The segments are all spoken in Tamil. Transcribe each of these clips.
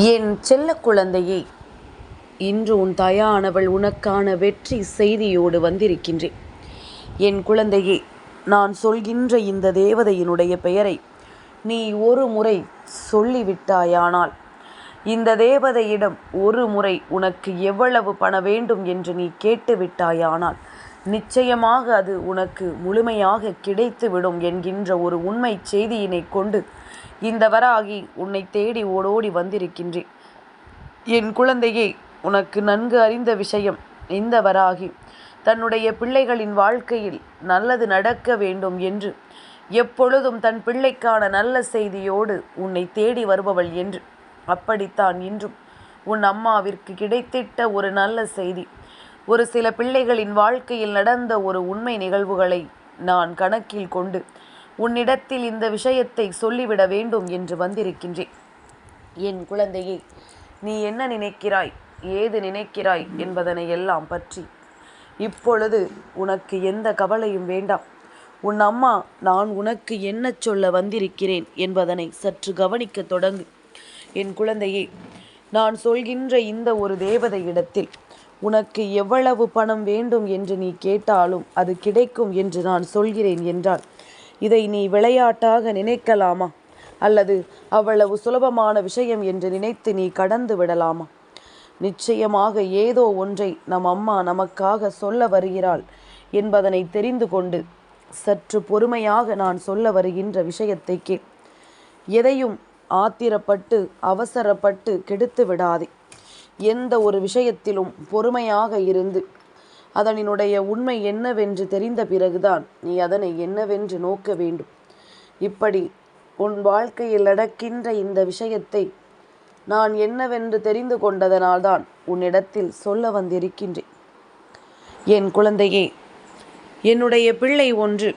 என் செல்ல குழந்தையே இன்று உன் தாயானவள் உனக்கான வெற்றி செய்தியோடு வந்திருக்கின்றேன். என் குழந்தையே நான் சொல்கின்ற இந்த தேவதையினுடைய பெயரை நீ ஒரு முறை சொல்லிவிட்டாயானால் இந்த தேவதையிடம் ஒரு முறை உனக்கு எவ்வளவு பண வேண்டும் என்று நீ கேட்டுவிட்டாயானால் நிச்சயமாக அது உனக்கு முழுமையாக கிடைத்துவிடும் என்கின்ற ஒரு உண்மை செய்தியினை கொண்டு இந்த வராகி உன்னை தேடி ஓடோடி வந்திருக்கின்றேன். என் குழந்தையே உனக்கு நன்கு அறிந்த விஷயம் இந்த வராகி. தன்னுடைய பிள்ளைகளின் வாழ்க்கையில் நல்லது நடக்க வேண்டும் என்று எப்பொழுதும் தன் பிள்ளைக்கான நல்ல செய்தியோடு உன்னை தேடி வருபவள் என்று. அப்படித்தான் இன்றும் உன் அம்மாவிற்கு கிடைத்திட்ட ஒரு நல்ல செய்தி. ஒரு சில பிள்ளைகளின் வாழ்க்கையில் நடந்த ஒரு உண்மை நிகழ்வுகளை நான் கணக்கில் கொண்டு உன்னிடத்தில் இந்த விஷயத்தை சொல்லிவிட வேண்டும் என்று வந்திருக்கின்றேன். என் குழந்தையே நீ என்ன நினைக்கிறாய்? ஏது நினைக்கிறாய் என்பதனை எல்லாம் பற்றி. இப்பொழுது உனக்கு எந்த கவலையும் வேண்டாம். உன் அம்மா நான் உனக்கு என்ன சொல்ல வந்திருக்கிறேன் என்பதனை சற்று கவனிக்க தொடங்கு. என் குழந்தையே நான் சொல்கின்ற இந்த ஒரு தேவதையிடத்தில் உனக்கு எவ்வளவு பணம் வேண்டும் என்று நீ கேட்டாலும் அது கிடைக்கும் என்று நான் சொல்கிறேன் என்றால் இதை நீ விளையாட்டாக நினைக்கலாமா? அல்லது அவ்வளவு சுலபமான விஷயம் என்று நினைத்து நீ கடந்து விடலாமா? நிச்சயமாக ஏதோ ஒன்றை நம் அம்மா நமக்காக சொல்ல வருகிறாள் என்பதனை தெரிந்து கொண்டு சற்று பொறுமையாக நான் சொல்ல வருகின்ற விஷயத்தை கே எதையும் ஆத்திரப்பட்டு அவசரப்பட்டு கெடுத்து விடாதே. எந்த ஒரு விஷயத்திலும் பொறுமையாக இருந்து அதனினுடைய உண்மை என்னவென்று தெரிந்த பிறகுதான் நீ அதனை என்னவென்று நோக்க வேண்டும். இப்படி உன் வாழ்க்கையில் நடக்கின்ற இந்த விஷயத்தை நான் என்னவென்று தெரிந்து கொண்டதனால்தான் உன்னிடத்தில் சொல்ல வந்திருக்கின்றேன். என் குழந்தையே என்னுடைய பிள்ளை ஒன்று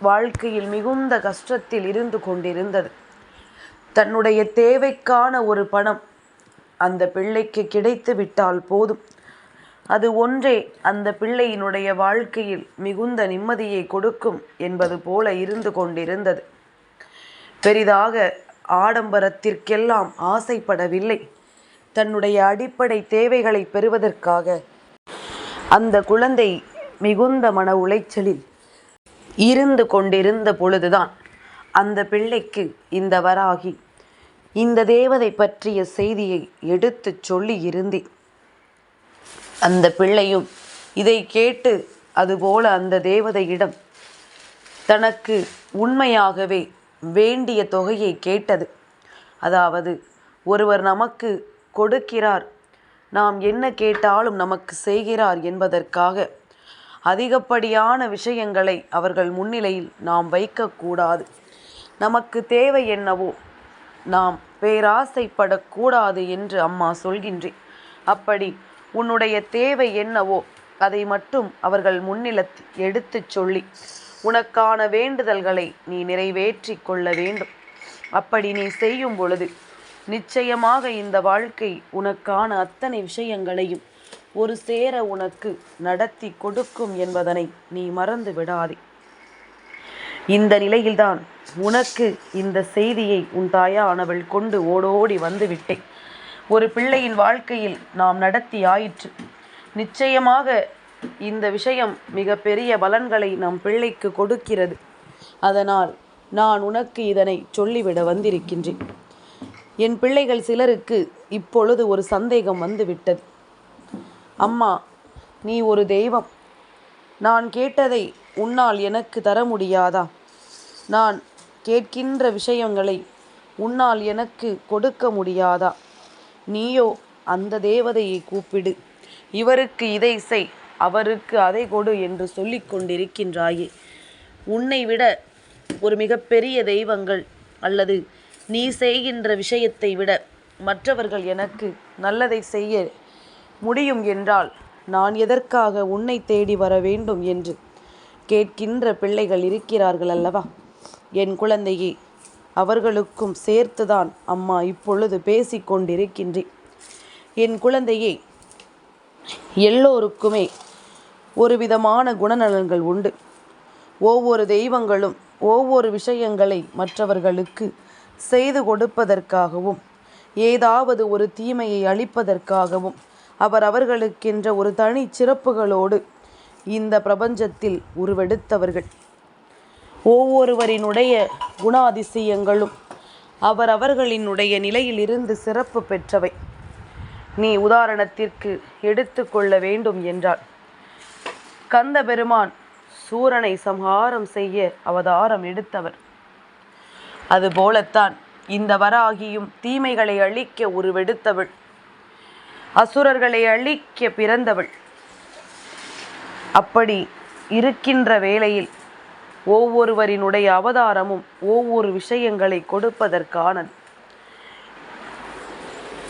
வாழ்க்கையில் மிகுந்த கஷ்டத்தில் இருந்து கொண்டிருந்தது. தன்னுடைய தேவைக்கான ஒரு பணம் அந்த பிள்ளைக்கு கிடைத்து விட்டால் போதும். அது ஒன்றே அந்த பிள்ளையினுடைய வாழ்க்கையில் மிகுந்த நிம்மதியை கொடுக்கும் என்பது போல இருந்து கொண்டிருந்தது. பெரிதாக ஆடம்பரத்திற்கெல்லாம் ஆசைப்படவில்லை. தன்னுடைய அடிப்படை தேவைகளை பெறுவதற்காக. அந்த குழந்தை மிகுந்த மன உளைச்சலில் இருந்து கொண்டிருந்த பொழுதுதான் அந்த பிள்ளைக்கு இந்த வராகி இந்த தேவதை பற்றிய செய்தியை எடுத்துச் சொல்லி இருந்தேன். அந்த பிள்ளையும் இதை கேட்டு அதுபோல அந்த தேவதையிடம் தனக்கு உண்மையாகவே வேண்டிய தொகையை கேட்டது. அதாவது ஒருவர் நமக்கு கொடுக்கிறார். நாம் என்ன கேட்டாலும் நமக்கு செய்கிறார் என்பதற்காக அதிகப்படியான விஷயங்களை அவர்கள் முன்னிலையில் நாம் வைக்கக்கூடாது. நமக்கு தேவை என்னவோ நாம் பேராசைப்படக்கூடாது என்று அம்மா சொல்கின்றேன் அப்படி உன்னுடைய தேவை என்னவோ அதை மட்டும் அவர்கள் முன்னிலத்தில் எடுத்துச் சொல்லி உனக்கான வேண்டுதல்களை நீ நிறைவேற்றி கொள்ள வேண்டும். அப்படி நீ செய்யும் பொழுது நிச்சயமாக இந்த வாழ்க்கை உனக்கான அத்தனை விஷயங்களையும் ஒரு சேர உனக்கு நடத்தி கொடுக்கும் என்பதனை நீ மறந்து விடாதே. இந்த நிலையில்தான் உனக்கு இந்த செய்தியை உன் தாயானவள் கொண்டு ஓடோடி வந்துவிட்டேன் ஒரு பிள்ளையின் வாழ்க்கையில் நாம் நடத்தி ஆயிற்று. நிச்சயமாக இந்த விஷயம் மிக பெரிய பலன்களை நம் பிள்ளைக்கு கொடுக்கிறது. அதனால் நான் உனக்கு இதனை சொல்லிவிட வந்திருக்கின்றேன். என் பிள்ளைகள் சிலருக்கு இப்பொழுது ஒரு சந்தேகம் வந்துவிட்டது. அம்மா நீ ஒரு தெய்வம். நான் கேட்டதை உன்னால் எனக்கு தர முடியாதா? நான் கேட்கின்ற விஷயங்களை உன்னால் எனக்கு கொடுக்க முடியாதா? நீயோ அந்த தேவதையை கூப்பிடு. இவருக்கு இதை செய். அவருக்கு அதை கொடு என்று சொல்லி கொண்டிருக்கின்றாயே. உன்னை விட ஒரு மிகப்பெரிய தெய்வங்கள் அல்லது நீ செய்கின்ற விஷயத்தை விட மற்றவர்கள் எனக்கு நல்லதை செய்ய முடியும் என்றால் நான் எதற்காக உன்னை தேடி வர வேண்டும் என்று கேட்கின்ற பிள்ளைகள் இருக்கிறார்கள் அல்லவா? என் குழந்தையே அவர்களுக்கும் சேர்த்துதான் அம்மா இப்பொழுது பேசிக்கொண்டிருக்கின்றேன் என் குழந்தையே எல்லோருக்குமே ஒரு விதமான குணநலன்கள் உண்டு. ஒவ்வொரு தெய்வங்களும் ஒவ்வொரு விஷயங்களை மற்றவர்களுக்கு செய்து கொடுப்பதற்காகவும் ஏதாவது ஒரு தீமையை அளிப்பதற்காகவும் அவர் அவர்களுக்கென்ற ஒரு தனி சிறப்புகளோடு இந்த பிரபஞ்சத்தில் உருவெடுத்தவர்கள். ஒவ்வொருவரினுடைய குணாதிசயங்களும் அவர் அவர்களினுடைய நிலையிலிருந்து சிறப்பு பெற்றவை. நீ உதாரணத்திற்கு எடுத்துக்கொள்ள வேண்டும் என்றால் கந்த பெருமான் சூரனை சம்ஹாரம் செய்ய அவதாரம் எடுத்தவர். அதுபோலத்தான் இந்த வராகியும் தீமைகளை அழிக்க உருவெடுத்தவள். அசுரர்களை அழிக்க பிறந்தவள். அப்படி இருக்கின்ற வேளையில் ஒவ்வொருவரினுடைய அவதாரமும் ஒவ்வொரு விஷயங்களை கொடுப்பதற்கானது.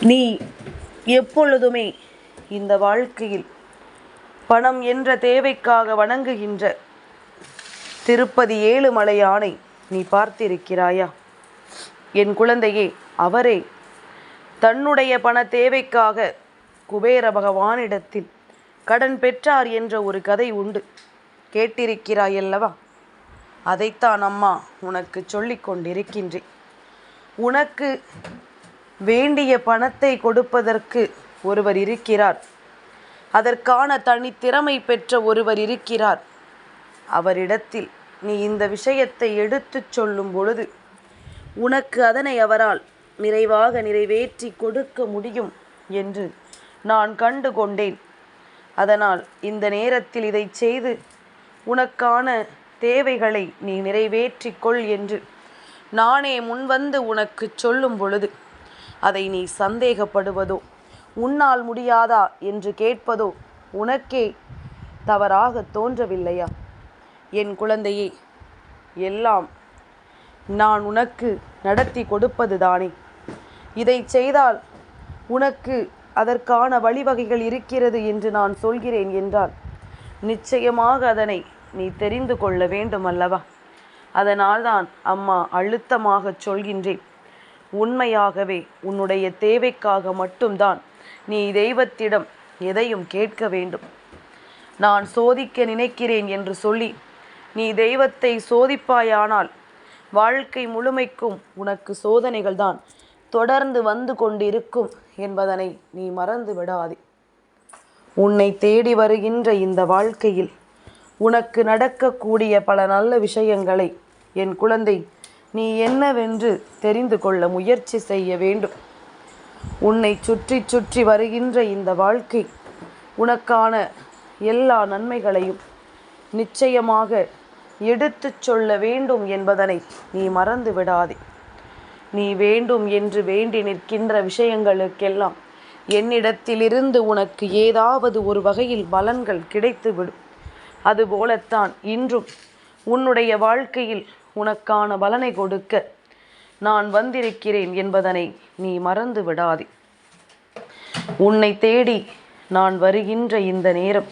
நீ எப்பொழுதுமே இந்த வாழ்க்கையில் பணம் என்ற தேவைக்காக வணங்குகின்ற திருப்பதி ஏழுமலையானை நீ பார்த்திருக்கிறாயா? என் குழந்தையே அவரே தன்னுடைய பண தேவைக்காக குபேர பகவானிடத்தில் கடன் பெற்றார் என்ற ஒரு கதை உண்டு. கேட்டிருக்கிறாயல்லவா? அதைத்தான் அம்மா உனக்கு சொல்லி கொண்டிருக்கின்றேன் உனக்கு வேண்டிய பணத்தை கொடுப்பதற்கு ஒருவர் இருக்கிறார். அதற்கான தனித்திறமை பெற்ற ஒருவர் இருக்கிறார். அவரிடத்தில் நீ இந்த விஷயத்தை எடுத்துச் சொல்லும் பொழுது உனக்கு அதனை அவரால் நிறைவாக நிறைவேற்றி கொடுக்க முடியும் என்று நான் கண்டு கொண்டேன். அதனால் இந்த நேரத்தில் இதை செய்து உனக்கான தேவைகளை நீ நிறைவேற்றிக் கொள் என்று நானே முன்வந்து உனக்கு சொல்லும் பொழுது அதை நீ சந்தேகப்படுவதோ உன்னால் முடியாதா என்று கேட்பதோ உனக்கே தவறாக தோன்றவில்லையா? என் குழந்தையே எல்லாம் நான் உனக்கு நடத்தி கொடுப்பது தானே. இதை செய்தால் உனக்கு அதற்கான வழிவகைகள் இருக்கிறது என்று நான் சொல்கிறேன் என்றால் நிச்சயமாக அதனை நீ தெரிந்து கொள்ள வேண்டும் அல்லவா அதனால்தான் அம்மா அழுத்தமாக சொல்கின்றேன். உண்மையாகவே உன்னுடைய தேவைக்காக மட்டும்தான் நீ தெய்வத்திடம் எதையும் கேட்க வேண்டும். நான் சோதிக்க நினைக்கிறேன் என்று சொல்லி நீ தெய்வத்தை சோதிப்பாயானால் வாழ்க்கை முழுமைக்கும் உனக்கு சோதனைகள் தான் தொடர்ந்து வந்து கொண்டிருக்கும் என்பதனை நீ மறந்து விடாதே உன்னை தேடி வருகின்ற இந்த வாழ்க்கையில் உனக்கு நடக்கக்கூடிய பல நல்ல விஷயங்களை என் குழந்தை நீ என்னவென்று தெரிந்து கொள்ள முயற்சி செய்ய வேண்டும். உன்னை சுற்றி சுற்றி வருகின்ற இந்த வாழ்க்கை உனக்கான எல்லா நன்மைகளையும் நிச்சயமாக எடுத்துச் சொல்ல வேண்டும் என்பதனை நீ மறந்து விடாதே. நீ வேண்டும் என்று வேண்டி நிற்கின்ற விஷயங்களுக்கெல்லாம் என்னிடத்திலிருந்து உனக்கு ஏதாவது ஒரு வகையில் பலன்கள் கிடைத்துவிடும். அதுபோலத்தான் இன்றும் உன்னுடைய வாழ்க்கையில் உனக்கான பலனை கொடுக்க நான் வந்திருக்கிறேன் என்பதனை நீ மறந்து விடாதே. உன்னை தேடி நான் வருகின்ற இந்த நேரம்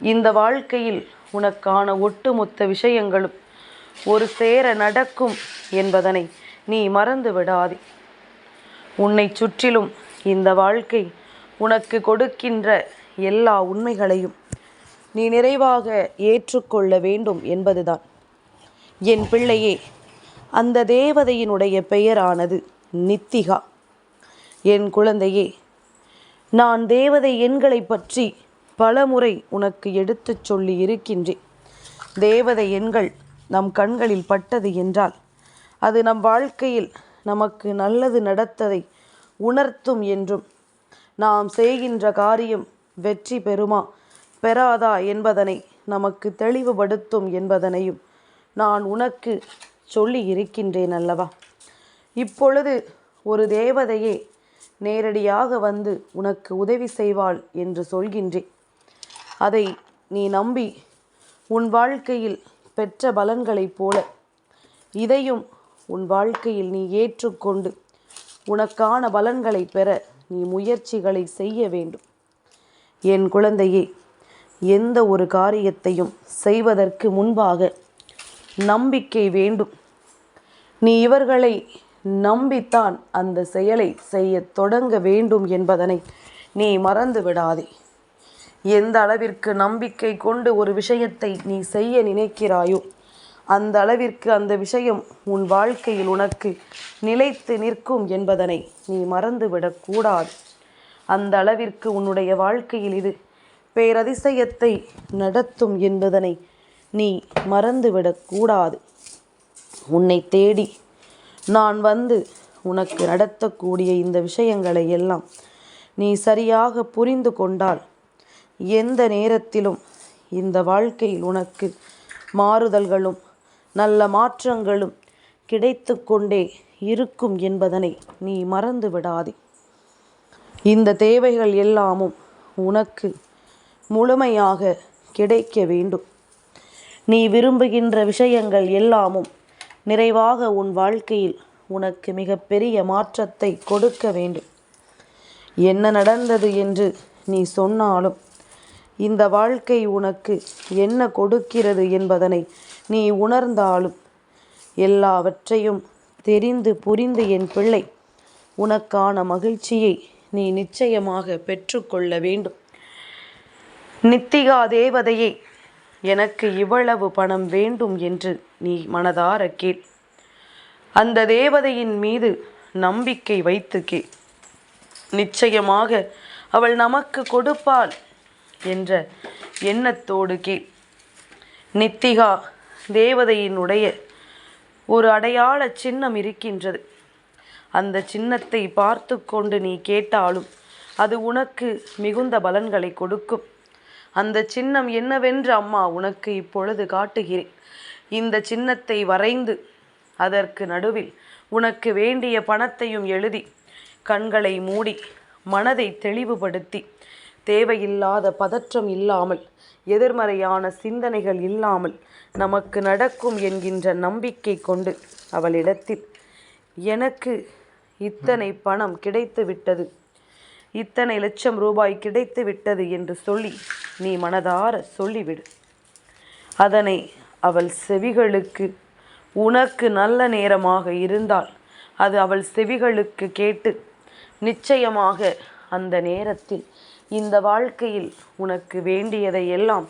இந்த வாழ்க்கையில் உனக்கான ஒட்டுமொத்த விஷயங்களும் ஒரு சேர நடக்கும் என்பதனை நீ மறந்து விடாதே. உன்னை சுற்றிலும் இந்த வாழ்க்கை உனக்கு கொடுக்கின்ற எல்லா உண்மைகளையும் நீ நிறைவாக ஏற்றுக்கொள்ள வேண்டும் என்பதுதான். என் பிள்ளையே அந்த தேவதையினுடைய பெயரானது நித்திகா. என் குழந்தையே நான் தேவதை எண்களை பற்றி பலமுறை உனக்கு எடுத்துச் சொல்லி இருக்கின்றேன். தேவதை எண்கள் நம் கண்களில் பட்டது என்றால் அது நம் வாழ்க்கையில் நமக்கு நல்லது நடத்ததை உணர்த்தும் என்றும் நாம் செய்கின்ற காரியம் வெற்றி பெறுமா பெறாதா என்பதனை நமக்கு தெளிவுபடுத்தும் என்பதனையும் நான் உனக்கு சொல்லி இருக்கின்றேன் அல்லவா? இப்பொழுது ஒரு தேவதையே நேரடியாக வந்து உனக்கு உதவி செய்வாள் என்று சொல்கின்றேன். அதை நீ நம்பி உன் வாழ்க்கையில் பெற்ற பலன்களைப் போல இதையும் உன் வாழ்க்கையில் நீ ஏற்றுக்கொண்டு உனக்கான பலன்களை பெற நீ முயற்சிகளை செய்ய வேண்டும். என் குழந்தையே எந்த ஒரு காரியத்தையும் செய்வதற்கு முன்பாக நம்பிக்கை வேண்டும். நீ இவர்களை நம்பித்தான் அந்த செயலை செய்ய தொடங்க வேண்டும் என்பதனை நீ மறந்து விடாதே. எந்த அளவிற்கு நம்பிக்கை கொண்டு ஒரு விஷயத்தை நீ செய்ய நினைக்கிறாயோ அந்த அளவிற்கு அந்த விஷயம் உன் வாழ்க்கையில் உனக்கு நிலைத்து நிற்கும் என்பதனை நீ மறந்துவிடக்கூடாது. அந்த அளவிற்கு உன்னுடைய வாழ்க்கையில் இது பேரதிசயத்தை நடத்தும் என்பதனை நீ மறந்துவிடக்கூடாது உன்னை தேடி நான் வந்து உனக்கு நடத்தக்கூடிய இந்த விஷயங்களை எல்லாம் நீ சரியாக புரிந்து கொண்டால் எந்த நேரத்திலும் இந்த வாழ்க்கையில் உனக்கு மாறுதல்களும் நல்ல மாற்றங்களும் கிடைத்து கொண்டே இருக்கும் என்பதனை நீ மறந்து விடாதே இந்த தேவைகள் எல்லாமும் உனக்கு முழுமையாக கிடைக்க வேண்டும். நீ விரும்புகின்ற விஷயங்கள் எல்லாமும் நிறைவாக உன் வாழ்க்கையில் உனக்கு மிகப்பெரிய மாற்றத்தை கொடுக்க வேண்டும். என்ன நடந்தது என்று நீ சொன்னாலும் இந்த வாழ்க்கை உனக்கு என்ன கொடுக்கிறது என்பதனை நீ உணர்ந்தாலும் எல்லாவற்றையும் தெரிந்து புரிந்து என் பிள்ளை உனக்கான மகிழ்ச்சியை நீ நிச்சயமாக பெற்றுக்கொள்ள வேண்டும். நித்திகா தேவதையை எனக்கு இவ்வளவு பணம் வேண்டும் என்று நீ மனதார கேள். அந்த தேவதையின் மீது நம்பிக்கை வைத்து கே நிச்சயமாக அவள் நமக்கு கொடுப்பாள் என்ற எண்ணத்தோடு கே நித்திகா தேவதையினுடைய ஒரு அடையாள சின்னம் இருக்கின்றது. அந்த சின்னத்தை பார்த்து கொண்டு நீ கேட்டாலும் அது உனக்கு மிகுந்த பலன்களை கொடுக்கும். அந்த சின்னம் என்னவென்று அம்மா உனக்கு இப்பொழுது காட்டுகிறேன். இந்த சின்னத்தை வரைந்து அதற்கு நடுவில் உனக்கு வேண்டிய பணத்தையும் எழுதி கண்களை மூடி மனதை தெளிவுபடுத்தி தேவையில்லாத பதற்றம் இல்லாமல் எதிர்மறையான சிந்தனைகள் இல்லாமல் நமக்கு நடக்கும் என்கின்ற நம்பிக்கை கொண்டு அவளிடத்தில் எனக்கு இத்தனை பணம் கிடைத்து விட்டது இத்தனை லட்சம் ரூபாய் கிடைத்து விட்டது என்று சொல்லி நீ மனதார சொல்லிவிடு. அதனை அவள் செவிகளுக்கு உனக்கு நல்ல நேரமாக இருந்தால் அது அவள் செவிகளுக்கு கேட்டு நிச்சயமாக அந்த நேரத்தில் இந்த வாழ்க்கையில் உனக்கு வேண்டியதை எல்லாம்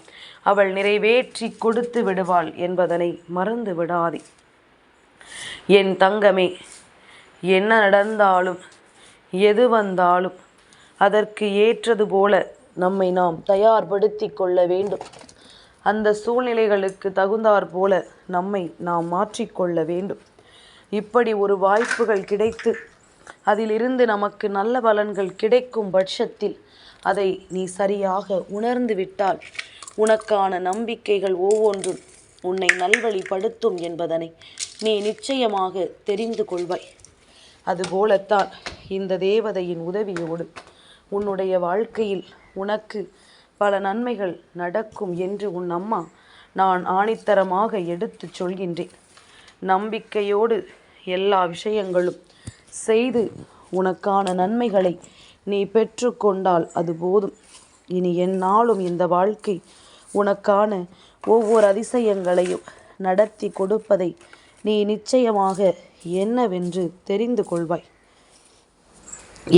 அவள் நிறைவேற்றி கொடுத்து விடுவாள் என்பதனை மறந்து விடாதே. என் தங்கமே என்ன நடந்தாலும் எது வந்தாலும் அதற்கு ஏற்றது போல நம்மை நாம் தயார்படுத்தி கொள்ள வேண்டும். அந்த சூழ்நிலைகளுக்கு தகுந்தாற் போல நம்மை நாம் மாற்றிக்கொள்ள வேண்டும். இப்படி ஒரு வாய்ப்புகள் கிடைத்து அதிலிருந்து நமக்கு நல்ல பலன்கள் கிடைக்கும் பட்சத்தில் அதை நீ சரியாக உணர்ந்து விட்டால் உனக்கான நம்பிக்கைகள் ஒவ்வொன்றும் உன்னை நல்வழிப்படுத்தும் என்பதனை நீ நிச்சயமாக தெரிந்து கொள்வாய். அதுபோலத்தான் இந்த தேவதையின் உதவியோடு உன்னுடைய வாழ்க்கையில் உனக்கு பல நன்மைகள் நடக்கும் என்று உன் அம்மா நான் ஆணித்தரமாக எடுத்துச் சொல்கின்றேன். நம்பிக்கையோடு எல்லா விஷயங்களும் செய்து உனக்கான நன்மைகளை நீ பெற்றுக்கொண்டால் அது போதும். இனி என்னாலும் இந்த வாழ்க்கை உனக்கான ஒவ்வொரு அதிசயங்களையும் நடத்தி கொடுப்பதை நீ நிச்சயமாக என்னவென்று தெரிந்து கொள்வாய்.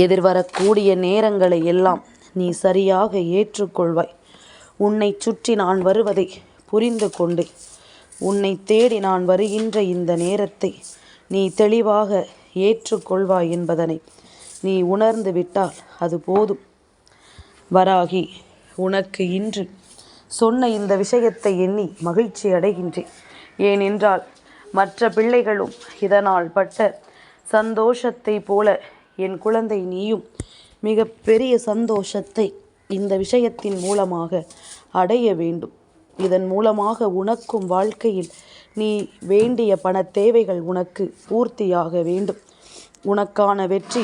எதிர்வரக்கூடிய நேரங்களை எல்லாம் நீ சரியாக ஏற்றுக்கொள்வாய். உன்னை சுற்றி நான் வருவதை புரிந்து கொண்டு உன்னை தேடி நான் வருகின்ற இந்த நேரத்தை நீ தெளிவாக ஏற்றுக்கொள்வாய் என்பதனை நீ உணர்ந்து விட்டால் அது போதும். வராகி உனக்கு இன்று சொன்ன இந்த விஷயத்தை எண்ணி மகிழ்ச்சி அடைகின்றேன். ஏனென்றால் மற்ற பிள்ளைகளும் இதனால் பட்ட சந்தோஷத்தை போல என் குழந்தை நீயும் மிக பெரிய சந்தோஷத்தை இந்த விஷயத்தின் மூலமாக அடைய வேண்டும். இதன் மூலமாக உனக்கும் வாழ்க்கையில் நீ வேண்டிய பண தேவைகள் உனக்கு பூர்த்தியாக வேண்டும். உனக்கான வெற்றி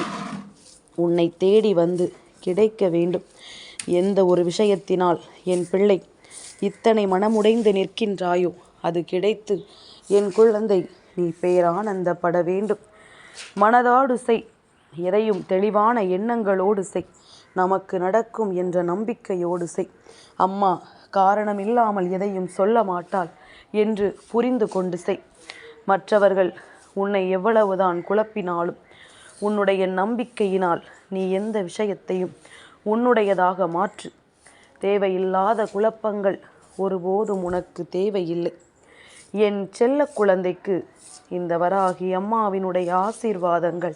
உன்னை தேடி வந்து கிடைக்க வேண்டும். எந்த ஒரு விஷயத்தினால் என் பிள்ளை இத்தனை மனமுடைந்து நிற்கின்றாயோ அது கிடைத்து என் குழந்தை நீ பேரானந்தப்பட வேண்டும். மனதாடு செய். எதையும் தெளிவான எண்ணங்களோடு செய். நமக்கு நடக்கும் என்ற நம்பிக்கையோடு செய். அம்மா காரணம் இல்லாமல் எதையும் சொல்ல மாட்டாள் என்று புரிந்து கொண்டு செய். மற்றவர்கள் உன்னை எவ்வளவுதான் குழப்பினாலும் உன்னுடைய நம்பிக்கையினால் நீ எந்த விஷயத்தையும் உன்னுடையதாக மாற்று. தேவையில்லாத குழப்பங்கள் ஒருபோதும் உனக்கு தேவையில்லை. என் செல்ல குழந்தைக்கு இந்த வராகி அம்மாவினுடைய ஆசீர்வாதங்கள்